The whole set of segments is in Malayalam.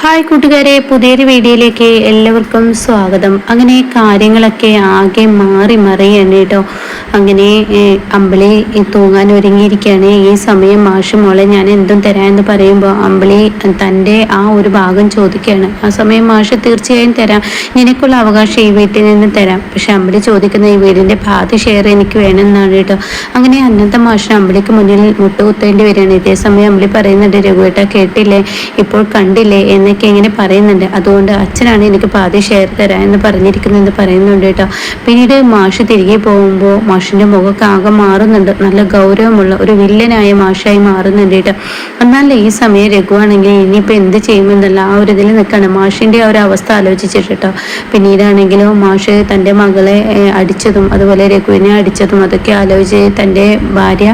ഹായ് കൂട്ടുകാരെ പുതിയൊരു വീഡിയോയിലേക്ക് എല്ലാവർക്കും സ്വാഗതം. അങ്ങനെ കാര്യങ്ങളൊക്കെ ആകെ മാറി മറിയാണ് കേട്ടോ. അങ്ങനെ അമ്പിളി തൂങ്ങാൻ ഒരുങ്ങിയിരിക്കുകയാണ്. ഈ സമയം മാഷ് മോളെ ഞാൻ എന്തും തരാമെന്ന് പറയുമ്പോൾ അമ്പിളി തന്റെ ആ ഒരു ഭാഗം ചോദിക്കുകയാണ്. ആ സമയം മാഷ് തീർച്ചയായും തരാം. നിനക്കുള്ള അവകാശം ഈ വീട്ടിൽ നിന്ന് തരാം. പക്ഷെ അമ്പിളി ചോദിക്കുന്ന ഈ വീടിന്റെ പാതി ഷെയർ എനിക്ക് വേണമെന്നാണ് കേട്ടോ. അങ്ങനെ അന്നത്തെ മാഷ് അമ്പിളിക്ക് മുന്നിൽ മുട്ടുകുത്തേണ്ടി വരികയാണ്. ഇതേ സമയം അമ്പിളി പറയുന്നുണ്ട് രഘുവേട്ട കേട്ടില്ലേ? ഇപ്പോൾ കണ്ടില്ലേ? എന്നൊക്കെ ഇങ്ങനെ പറയുന്നുണ്ട്. അതുകൊണ്ട് അച്ഛനാണ് എനിക്ക് പാതി ഷെയർ തരാം എന്ന് പറഞ്ഞിരിക്കുന്നതെന്ന് പറയുന്നുണ്ട് കേട്ടോ. പിന്നീട് മാഷ് തിരികെ പോകുമ്പോൾ മാഷിന്റെ മുഖമൊക്കെ ആകെ മാറുന്നുണ്ട്. നല്ല ഗൗരവമുള്ള ഒരു വില്ലനായ മാഷായി മാറുന്നുണ്ട് കേട്ടോ. എന്നാൽ ഈ സമയം രഘുവാണെങ്കിൽ ഇനിയിപ്പോൾ എന്ത് ചെയ്യുമെന്നല്ല ആ ഒരു ഇതിൽ നിൽക്കണം. മാഷിന്റെ ആ ഒരു അവസ്ഥ ആലോചിച്ചിട്ട് കേട്ടോ. പിന്നീടാണെങ്കിലും മാഷ് തന്റെ മകളെ അടിച്ചതും അതുപോലെ രഘുവിനെ അടിച്ചതും അതൊക്കെ ആലോചിച്ച് തന്റെ ഭാര്യ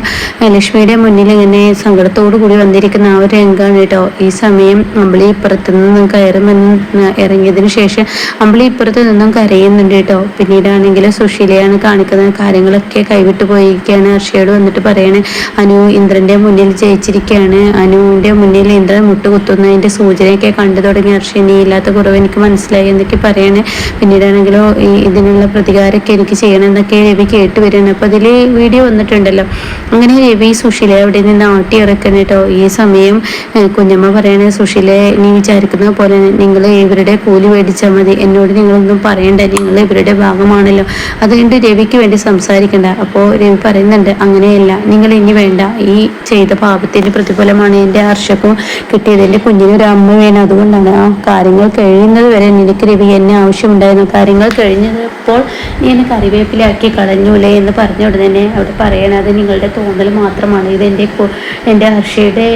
ലക്ഷ്മിയുടെ മുന്നിൽ ഇങ്ങനെ സങ്കടത്തോടു കൂടി വന്നിരിക്കുന്ന ആ ഒരു രംഗമാണ് കേട്ടോ. ഈ സമയം നമ്മൾ ഇപ്പുറത്ത് നിന്നും കയറുമെന്ന് ഇറങ്ങിയതിന് ശേഷം അമ്പിളി ഇപ്പുറത്ത് നിന്നും കരയുന്നുണ്ട് കേട്ടോ. പിന്നീടാണെങ്കിൽ സുശീലയാണ് കാണിക്കുന്ന കാര്യങ്ങളൊക്കെ കൈവിട്ട് പോയിരിക്കുകയാണ്. ഹർഷയോട് വന്നിട്ട് പറയണേ അനു ഇന്ദ്രന്റെ മുന്നിൽ ജയിച്ചിരിക്കുകയാണ്. അനുവിന്റെ മുന്നിൽ ഇന്ദ്രൻ മുട്ടുകുത്തുന്നതിന്റെ സൂചനയൊക്കെ കണ്ടു തുടങ്ങി ഹർഷ ഇനി ഇല്ലാത്ത കുറവ് എനിക്ക് മനസ്സിലായി എന്നൊക്കെ പറയണേ. പിന്നീടാണെങ്കിലോ ഇതിനുള്ള പ്രതികാരമൊക്കെ എനിക്ക് ചെയ്യണം എന്നൊക്കെ രവി കേട്ട് വരികയാണ്. അപ്പൊ അതിൽ വീഡിയോ വന്നിട്ടുണ്ടല്ലോ. അങ്ങനെ രവി സുശീല അവിടെ നിന്ന് ആട്ടി ഇറക്കണം കേട്ടോ. ഈ സമയം കുഞ്ഞമ്മ പറയണേ സുശീലെ നീ വിചാരിക്കുന്നത് പോലെ നിങ്ങൾ ഇവരുടെ കൂലി മേടിച്ചാൽ മതി. എന്നോട് നിങ്ങളൊന്നും പറയണ്ട. നിങ്ങൾ ഇവരുടെ ഭാഗമാണല്ലോ. അതുകൊണ്ട് രവിക്ക് വേണ്ടി സംസാരിക്കണ്ട. അപ്പോൾ രവി പറയുന്നുണ്ട് അങ്ങനെയല്ല. നിങ്ങൾ ഇനി വേണ്ട. ഈ ചെയ്ത പാപത്തിന്റെ പ്രതിഫലമാണ് എന്റെ ഹർഷക്കും കിട്ടിയത്. എന്റെ കുഞ്ഞിനൊരു അമ്മ വേണം അതുകൊണ്ടാണ് ആ കാര്യങ്ങൾ കഴിയുന്നത് വരെ നിനക്ക് രവി എന്നെ ആവശ്യമുണ്ടായിരുന്നു. കാര്യങ്ങൾ കഴിഞ്ഞപ്പോൾ നീ എന്നെ കറിവേപ്പിലാക്കി കളഞ്ഞൂലേ എന്ന് പറഞ്ഞ ഉടനെ അവിടെ പറയണത് നിങ്ങളുടെ തോന്നൽ മാത്രമാണ്. ഇത് എന്റെ എന്റെ ഹർഷയുടെ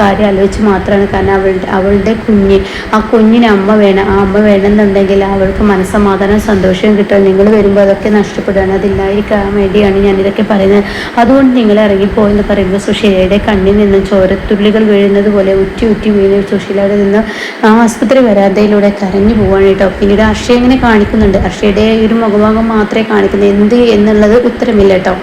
കാര്യം ആലോചിച്ച് മാത്രമാണ്. കാരണം അവളുടെ അവളുടെ കുഞ്ഞ്. ആ കുഞ്ഞിന് അമ്മ വേണം. ആ അമ്മ വേണമെന്നുണ്ടെങ്കിൽ അവൾക്ക് മനസ്സമാധാനം സന്തോഷം കിട്ടും. നിങ്ങൾ വരുമ്പോൾ അതൊക്കെ നഷ്ടപ്പെടുകയാണ്. അതില്ലായിരിക്കാൻ വേണ്ടിയാണ് ഞാനിതൊക്കെ പറയുന്നത്. അതുകൊണ്ട് നിങ്ങൾ ഇറങ്ങിപ്പോയെന്ന് പറയുമ്പോൾ സുശീലയുടെ കണ്ണിൽ നിന്ന് ചോരത്തുള്ളികൾ വീഴുന്നത് പോലെ ഉറ്റി ഉറ്റി വീണ് സുശീലയുടെ നിന്ന് ആ ആസ്പത്രി വരാതയിലൂടെ കരഞ്ഞു പോവാണ് കേട്ടോ. പിന്നീട് അക്ഷയ ഇങ്ങനെ കാണിക്കുന്നുണ്ട്. അക്ഷയുടെ ഒരു മുഖഭാഗം മാത്രമേ കാണിക്കുന്നത് എന്ത് എന്നുള്ളത് ഉത്തരമില്ല കേട്ടോ.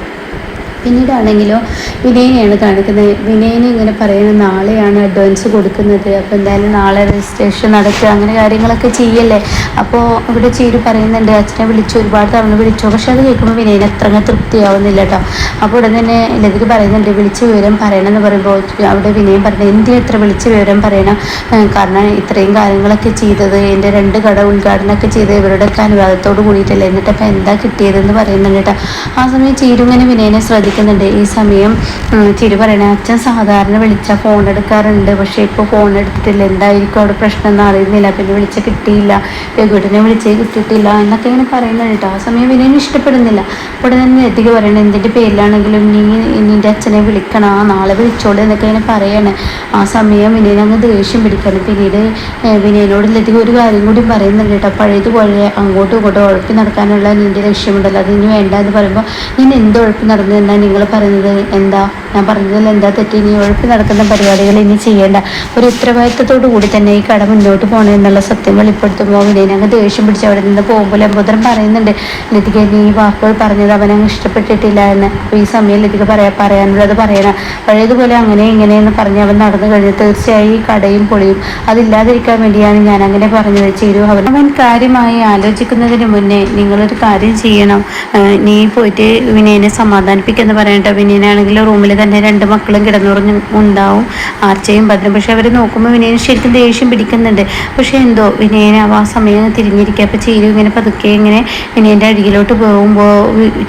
പിന്നീടാണെങ്കിലോ വിനയനെയാണ് കാണിക്കുന്നത്. വിനയന് ഇങ്ങനെ പറയുന്നത് നാളെയാണ് അഡ്വാൻസ് കൊടുക്കുന്നത്. അപ്പോൾ എന്തായാലും നാളെ രജിസ്ട്രേഷൻ നടക്കുക. അങ്ങനെ കാര്യങ്ങളൊക്കെ ചെയ്യല്ലേ? അപ്പോൾ ഇവിടെ ചീരു പറയുന്നുണ്ട് അച്ഛനെ വിളിച്ചു. ഒരുപാട് തവണ വിളിച്ചു. പക്ഷെ അത് കേൾക്കുമ്പോൾ വിനയന് അത്ര അങ്ങ് തൃപ്തിയാവുന്നില്ല കേട്ടോ അപ്പോൾ ഉടനെ തന്നെ ലതിക പറയുന്നുണ്ട് വിളിച്ച് വിവരം പറയണം എന്ന് പറയുമ്പോൾ അവിടെ വിനയം പറഞ്ഞു എന്തിനാ ഇത്ര വിളിച്ച് വിവരം പറയണം? കാരണം ഇത്രയും കാര്യങ്ങളൊക്കെ ചെയ്തത് എന്റെ രണ്ട് കട ഉദ്ഘാടനമൊക്കെ ചെയ്ത് ഇവരുടെയൊക്കെ അനുവാദത്തോട് കൂടിയിട്ടല്ലേ? എന്നിട്ട് അപ്പോൾ എന്താ കിട്ടിയതെന്ന് പറയുന്നുണ്ട് കേട്ടോ ആ സമയം ചീരു ഇങ്ങനെ വിനയനെ ശ്രദ്ധിക്കുന്നുണ്ട് ഈ സമയം ചിരി പറയണേ അച്ഛൻ സാധാരണ വിളിച്ചാൽ ഫോൺ എടുക്കാറുണ്ട്. പക്ഷേ ഇപ്പോൾ ഫോൺ എടുത്തിട്ടില്ല. എന്തായിരിക്കും അവിടെ പ്രശ്നം എന്ന് അറിയുന്നില്ല. പിന്നെ വിളിച്ച കിട്ടിയില്ല. രഘുവിനെ വിളിച്ചേ കിട്ടിയിട്ടില്ല എന്നൊക്കെ ഇങ്ങനെ പറയുന്നുണ്ട് കേട്ടോ. ആ സമയം വിനയൻ ഇഷ്ടപ്പെടുന്നില്ല. അപ്പോൾ തന്നെ എത്തിക്ക് പറയണേ എന്തിന്റെ പേരിലാണെങ്കിലും നീ നിന്റെ അച്ഛനെ വിളിക്കണം? ആ നാളെ വിളിച്ചോളൂ എന്നൊക്കെ ഇങ്ങനെ പറയണേ. ആ സമയം വിനയൻ അങ്ങ് ദേഷ്യം പിടിക്കണം. പിന്നീട് വിനയനോട് ലതിക ഒരു കാര്യം കൂടി പറയുന്നുണ്ട് കേട്ടോ. പഴയതുപോലെ അങ്ങോട്ടും ഇങ്ങോട്ടും ഉഴപ്പി നടക്കാനുള്ള നിന്റെ ലക്ഷ്യമുണ്ടല്ലോ. അത് ഇനി വേണ്ട എന്ന് പറയുമ്പോൾ ഞാൻ എന്ത് ഉഴപ്പി നടന്നു എന്നാ നിങ്ങൾ പറയുന്നത് എന്താ? ഞാൻ പറഞ്ഞതിൽ എന്താ തെറ്റി? ഇനി ഉഴപ്പി നടക്കുന്ന പരിപാടികൾ ഇനി ചെയ്യേണ്ട. ഒരു ഉത്തരവാദിത്തത്തോടു കൂടി തന്നെ ഈ കട മുന്നോട്ട് പോകണം എന്നുള്ള സത്യം വെളിപ്പെടുത്തുമ്പോൾ വിനയനങ്ങ് ദേഷ്യം പിടിച്ച് അവിടെ നിന്ന് പോകുമ്പോൾ ലംബോദരൻ പറയുന്നുണ്ട് ലതിക നീ വാക്കുകൾ പറഞ്ഞത് അവൻ അങ്ങ് ഇഷ്ടപ്പെട്ടിട്ടില്ല എന്ന്. അപ്പോൾ ഈ സമയം ലതിക പറയാ പറയാനുള്ളത് പറയണം. പഴയതുപോലെ അങ്ങനെ ഇങ്ങനെയെന്ന് പറഞ്ഞ് അവൻ നടന്നു കഴിഞ്ഞ് തീർച്ചയായും ഈ കടയും പൊളിയും. അതില്ലാതിരിക്കാൻ വേണ്ടിയാണ് ഞാൻ അങ്ങനെ പറഞ്ഞത്. ചേരു അവൻ അവൻ കാര്യമായി ആലോചിക്കുന്നതിന് മുന്നേ നിങ്ങളൊരു കാര്യം ചെയ്യണം. നീ പോയിട്ട് വിനയനെ സമാധാനിപ്പിക്കെന്ന് പറയട്ടെ വിനീനാണെങ്കിൽ റൂമിൽ തന്നെ രണ്ട് മക്കളും കിടന്നുറഞ്ഞ് ഉണ്ടാവും. ആർച്ചയും ഭദ്രം പക്ഷെ അവർ നോക്കുമ്പോൾ വിനയന് ശരിക്കും ദേഷ്യം പിടിക്കുന്നുണ്ട്. പക്ഷെ എന്തോ വിനയന് ആ സമയം തിരിഞ്ഞിരിക്കുക. അപ്പോൾ ചീരു ഇങ്ങനെ പതുക്കെ ഇങ്ങനെ വിനയന്റെ അരികിലോട്ട് പോകുമ്പോൾ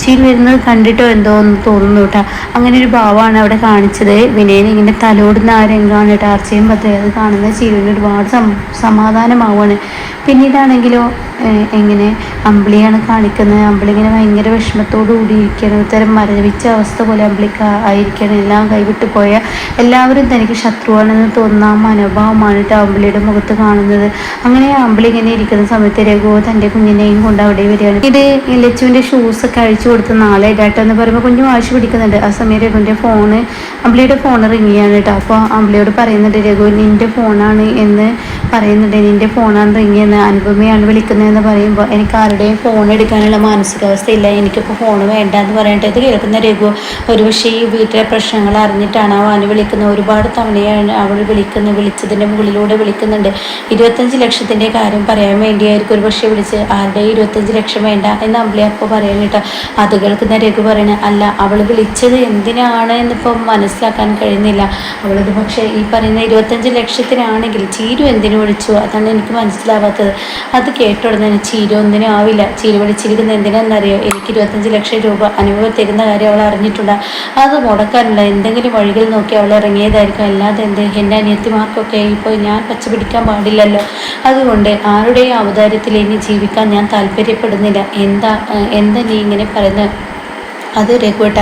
ചീരു വരുന്നത് കണ്ടിട്ടോ എന്തോ എന്ന് തോന്നുന്നു കേട്ടോ. അങ്ങനെ ഒരു ഭാവമാണ് അവിടെ കാണിച്ചത്. വിനയൻ ഇങ്ങനെ തലോടുന്ന ആ രംഗമാണ് കേട്ടോ. ആർച്ചയും ഭദ്രം അത് കാണുന്ന ചീരുവിന് ഒരുപാട് സം സമാധാനമാവാണ്. പിന്നീടാണെങ്കിലോ എങ്ങനെ അമ്പിളിയാണ് കാണിക്കുന്നത്. അമ്പിളി ഇങ്ങനെ ഭയങ്കര വിഷമത്തോടു കൂടി ഇരിക്കണം ഇത്തരം മരവിച്ച അവസ്ഥ പോലെ അംബ്ലിക്ക ആയിരിക്കണം. എല്ലാം കൈവിട്ടു പോയ എല്ലാവരും തനിക്ക് ശത്രുവാണെന്ന് തോന്നുന്ന ആ മനോഭാവമാണ് അമ്പിളിയുടെ മുഖത്ത് കാണുന്നത്. അങ്ങനെ അമ്പിളി ഇങ്ങനെ ഇരിക്കുന്ന സമയത്ത് രഘു തന്റെ കുഞ്ഞിനെയും കൊണ്ട് അവിടെ വരികയാണ്. ഇത് ലച്ചുവിന്റെ ഒക്കെ അഴിച്ചു കൊടുത്ത് നാളെ ഇടാട്ടോ എന്ന് പറയുമ്പോൾ കുഞ്ഞു വാശി പിടിക്കുന്നുണ്ട്. ആ സമയം രഘുവിന്റെ ഫോണ് അമ്പിളിയുടെ ഫോൺ റിങ്ങിയാണ് കേട്ടോ അപ്പോൾ അമ്പിളിയോട് പറയുന്നുണ്ട് രഘു നിന്റെ ഫോണാണ് എന്ന് പറയുന്നുണ്ട് നിന്റെ ഫോണാണ് റിങ് ചെയ്യുന്നത് അനുപമയാണ് വിളിക്കുന്നതെന്ന് പറയുമ്പോൾ എനിക്ക് ആരുടെയും ഫോൺ എടുക്കാനുള്ള മാനസികാവസ്ഥ ഇല്ല എനിക്കിപ്പോൾ ഫോൺ വേണ്ട എന്ന് പറയട്ടെ ഇത് കേൾക്കുന്ന രഘു ഒരുപക്ഷെ ഈ വീട്ടിലെ പ്രശ്നങ്ങൾ അറിഞ്ഞിട്ടാണ് അവൻ വിളിക്കുന്നത് ഒരുപാട് തവണയാണ് അവൾ വിളിക്കുന്നത് വിളിച്ചതിന്റെ മുകളിലൂടെ വിളിക്കുന്നുണ്ട്. ഇരുപത്തഞ്ച് ലക്ഷത്തിന്റെ കാര്യം പറയാൻ വേണ്ടിയായിരിക്കും. ഒരു പക്ഷേ വിളിച്ച് ആരുടെ ഇരുപത്തഞ്ച് ലക്ഷം വേണ്ട എന്ന് അമ്പിളി അപ്പോൾ പറയാൻ കേട്ടോ. അത് കേൾക്കുന്ന രഘു പറയണ അല്ല അവൾ വിളിച്ചത് എന്തിനാണ് എന്നിപ്പോൾ മനസ്സിലാക്കാൻ കഴിയുന്നില്ല. അവളത് പക്ഷേ ഈ പറയുന്ന ഇരുപത്തഞ്ച് ലക്ഷത്തിനാണെങ്കിൽ ചീരു എന്തിനു വിളിച്ചു. അതാണ് എനിക്ക് മനസ്സിലാവാത്തത്. അത് കേട്ട ഉടനെ ചീര ഒന്നിനും ആവില്ല. ചീര വിളിച്ചിരിക്കുന്നത് എന്തിനാണെന്നറിയോ? എനിക്ക് ഇരുപത്തഞ്ച് ലക്ഷം രൂപ അനുഭവം തരുന്ന കാര്യം അവൾ അറിഞ്ഞിട്ടുണ്ട്. അത് മുടക്കാനുള്ള എന്തെങ്കിലും വഴികൾ നോക്കി അവൾ ഇറങ്ങിയതായിരിക്കും. അല്ലാതെ എന്ത്? എന്റെ അനിയത്തിമാർക്കൊക്കെ ഇപ്പോൾ ഞാൻ പച്ചപിടിക്കാൻ പാടില്ലല്ലോ. അതുകൊണ്ട് ആരുടെയും അവതാരത്തിൽ ഇനി ജീവിക്കാൻ ഞാൻ താല്പര്യപ്പെടുന്നില്ല. എന്താ എന്താ നീ ഇങ്ങനെ പറയുന്നത്? അത് രഘുവേട്ട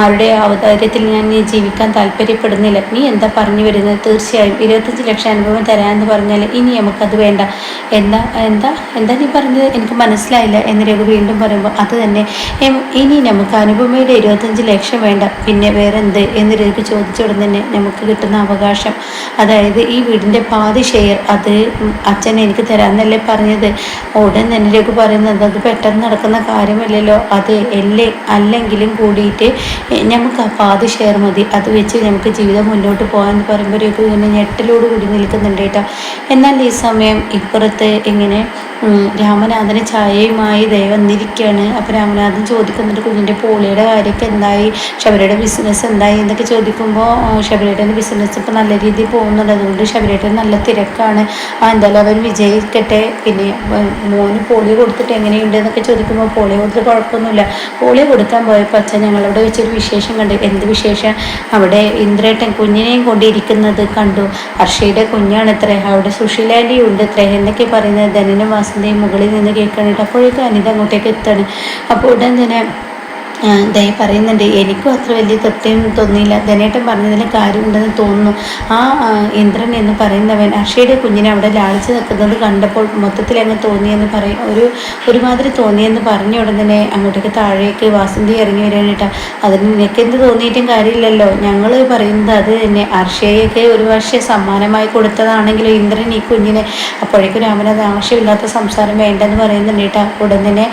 ആരുടെ അവതാരത്തിൽ ഞാൻ നീ ജീവിക്കാൻ താല്പര്യപ്പെടുന്നില്ല? നീ എന്താ പറഞ്ഞു വരുന്നത്? തീർച്ചയായും ഇരുപത്തഞ്ച് ലക്ഷം അനുഭവം തരാമെന്ന് പറഞ്ഞാൽ ഇനി നമുക്കത് വേണ്ട. എന്താ എന്താ എന്താ നീ പറഞ്ഞത്? എനിക്ക് മനസ്സിലായില്ല എന്ന് രഘു വീണ്ടും പറയുമ്പോൾ അത് തന്നെ. ഇനി നമുക്ക് അനുപമയുടെ ഇരുപത്തഞ്ച് ലക്ഷം വേണ്ട. പിന്നെ വേറെ എന്ത് എന്ന് രഘു ചോദിച്ചുടൻ തന്നെ നമുക്ക് കിട്ടുന്ന അവകാശം. അതായത് ഈ വീടിന്റെ പാതി ഷെയർ അത് അച്ഛൻ എനിക്ക് തരാമെന്നല്ലേ പറഞ്ഞത്? ഉടൻ തന്നെ രഘു പറയുന്നത് അത് പെട്ടെന്ന് നടക്കുന്ന കാര്യമല്ലല്ലോ. അത് എല്ലേ അല്ലെങ്കിലും കൂടിയിട്ട് നമുക്ക് ആ പാതി ഷെയർ മതി. അത് വെച്ച് നമുക്ക് ജീവിതം മുന്നോട്ട് പോകാമെന്ന് പറയുമ്പോഴേക്കും ഇങ്ങനെ ഞെട്ടലോട് കൂടി നിൽക്കുന്നുണ്ട് കേട്ടോ. എന്നാൽ ഈ സമയം ഇപ്പുറത്ത് ഇങ്ങനെ രാമനാഥന് ചായയുമായി ദൈവം വന്നിരിക്കുകയാണ്. അപ്പോൾ രാമനാഥൻ ചോദിക്കുന്നുണ്ട് കുഞ്ഞിന്റെ പോളിയുടെ കാര്യമൊക്കെ എന്തായി? ശബരിയുടെ ബിസിനസ് എന്തായി? എന്നൊക്കെ ചോദിക്കുമ്പോൾ ശബരിയുടെ ബിസിനസ് ഇപ്പോൾ നല്ല രീതിയിൽ പോകുന്നുണ്ട്. അതുകൊണ്ട് ശബരിയുടെ നല്ല തിരക്കാണ്. ആ എന്തായാലും അവൻ വിജയിക്കട്ടെ. പിന്നെ മോന് പോളിയോ കൊടുത്തിട്ട് എങ്ങനെയുണ്ട്? എന്നൊക്കെ ചോദിക്കുമ്പോൾ പോളിയോ കൊടുത്തിട്ട് കുഴപ്പമൊന്നുമില്ല. പോളിയോ കൊടുക്കാൻ പോയപ്പോൾ അച്ഛൻ ഞങ്ങളവിടെ വെച്ചൊരു വിശേഷം കണ്ടു. എന്ത് വിശേഷം? അവിടെ ഇന്ദ്രേട്ടൻ കുഞ്ഞിനെയും കൊണ്ടിരിക്കുന്നത് കണ്ടു. ഹർഷയുടെ കുഞ്ഞാണ് ഇത്രേ അവിടെ സുശീലാന്റെയും ഇത്ര എന്നൊക്കെ പറയുന്നത് ധനനും വാസന്തയും മുകളിൽ നിന്ന് കേൾക്കാനായിട്ട് അപ്പോഴേക്കും അനിത അങ്ങോട്ടേക്ക് എത്താണ് അപ്പോൾ ഉടൻ തന്നെ ദയ പറയുന്നുണ്ട് എനിക്കും അത്ര വലിയ തൃപ്തിയും തോന്നിയില്ല. ധനേട്ടൻ പറഞ്ഞതിന് കാര്യമുണ്ടെന്ന് തോന്നുന്നു. ആ ഇന്ദ്രൻ എന്ന് പറയുന്നവൻ അക്ഷയുടെ കുഞ്ഞിനെ അവിടെ ലാളിച്ച് നിൽക്കുന്നത് കണ്ടപ്പോൾ മൊത്തത്തിൽ അങ്ങ് തോന്നിയെന്ന് പറയും ഒരു ഒരുമാതിരി തോന്നിയെന്ന് പറഞ്ഞ ഉടൻ തന്നെ അങ്ങോട്ടേക്ക് താഴേക്ക് വാസന്തി ഇറങ്ങി വരാനായിട്ടാ അതിന് നിനക്ക് എന്ത് തോന്നിയിട്ടും കാര്യമില്ലല്ലോ. ഞങ്ങൾ പറയുന്നത് അത് തന്നെ. അർഷയൊക്കെ ഒരു പക്ഷേ സമ്മാനമായി കൊടുത്തതാണെങ്കിലും ഇന്ദ്രൻ ഈ കുഞ്ഞിനെ അപ്പോഴേക്കും രാമനത് ആവശ്യമില്ലാത്ത സംസാരം വേണ്ടെന്ന് പറയുന്നുണ്ട് കേട്ടോ. ഉടൻ തന്നെ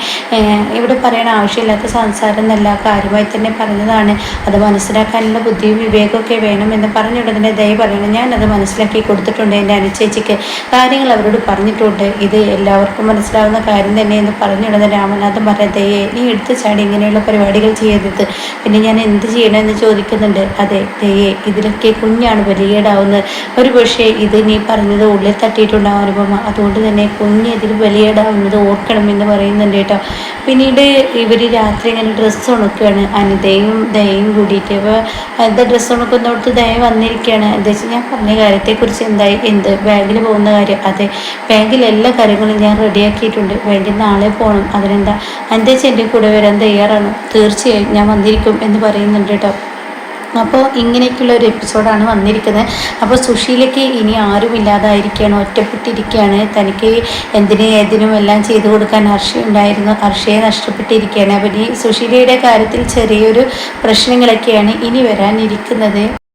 ഇവിടെ പറയണ ആവശ്യമില്ലാത്ത സംസാരം എന്നല്ല കാര്യമായി തന്നെ പറഞ്ഞതാണ്. അത് മനസ്സിലാക്കാനുള്ള ബുദ്ധിയും വിവേകമൊക്കെ വേണമെന്ന് പറഞ്ഞ ഉടനെ ദയ പറയണം ഞാൻ അത് മനസ്സിലാക്കി കൊടുത്തിട്ടുണ്ട് എന്റെ അനുചേച്ചിക്ക്. കാര്യങ്ങൾ അവരോട് പറഞ്ഞിട്ടുണ്ട്. ഇത് എല്ലാവർക്കും മനസ്സിലാവുന്ന കാര്യം തന്നെ എന്ന് പറഞ്ഞ ഉടനെ രാമനാഥൻ പറഞ്ഞ ദയെ നീ എടുത്ത് ചാടി ഇങ്ങനെയുള്ള പരിപാടികൾ ചെയ്യരുത്. പിന്നെ ഞാൻ എന്ത് ചെയ്യണമെന്ന് ചോദിക്കുന്നുണ്ട്. അതെ ദയെ ഇതിലൊക്കെ കുഞ്ഞാണ് ബലിയേടാവുന്നത് ഒരു പക്ഷേ ഇത് നീ പറഞ്ഞത് ഉള്ളിൽ തട്ടിയിട്ടുണ്ടാവും അനുഭവം അതുകൊണ്ട് തന്നെ കുഞ്ഞ് ഇതിൽ ബലികേടാവുന്നത് ഓർക്കണമെന്ന് പറയുന്നുണ്ട് കേട്ടോ. പിന്നീട് ഇവർ രാത്രി ഇങ്ങനെ ഡ്രസ്സ് ഉണക്കുകയാണ് അനിതയും ദയയും കൂടിയിട്ട്. അപ്പോൾ എന്താ ഡ്രസ്സ് ഉണക്കുന്നിടത്ത് ദയ വന്നിരിക്കുകയാണ്. എന്താ വെച്ചാൽ ഞാൻ പറഞ്ഞ കാര്യത്തെക്കുറിച്ച് എന്തായി എന്ത് ബാങ്കിൽ പോകുന്ന കാര്യം അതെ. ബാങ്കിൽ എല്ലാ കാര്യങ്ങളും ഞാൻ റെഡിയാക്കിയിട്ടുണ്ട്. ബാങ്കിൽ നാളെ പോകണം. അതിനെന്താ എന്താ വെച്ചാൽ എന്റെ കൂടെ വരാൻ തയ്യാറാണ്. തീർച്ചയായും ഞാൻ വന്നിരിക്കും എന്ന് പറയുന്നുണ്ട് കേട്ടോ. അപ്പോൾ ഇങ്ങനെയൊക്കെയുള്ള ഒരു എപ്പിസോഡാണ് വന്നിരിക്കുന്നത്. അപ്പോൾ സുശീലയ്ക്ക് ഇനി ആരും ഇല്ലാതായിരിക്കുകയാണ് ഒറ്റപ്പെട്ടിരിക്കുകയാണ്. തനിക്ക് എന്തിനും ഏതിനും എല്ലാം ചെയ്തു കൊടുക്കാൻ ഹർഷ ഉണ്ടായിരുന്നു ഹർഷയെ നഷ്ടപ്പെട്ടിരിക്കുകയാണ്. അപ്പം ഈ സുശീലയുടെ കാര്യത്തിൽ ചെറിയൊരു പ്രശ്നങ്ങളൊക്കെയാണ് ഇനി വരാനിരിക്കുന്നത്.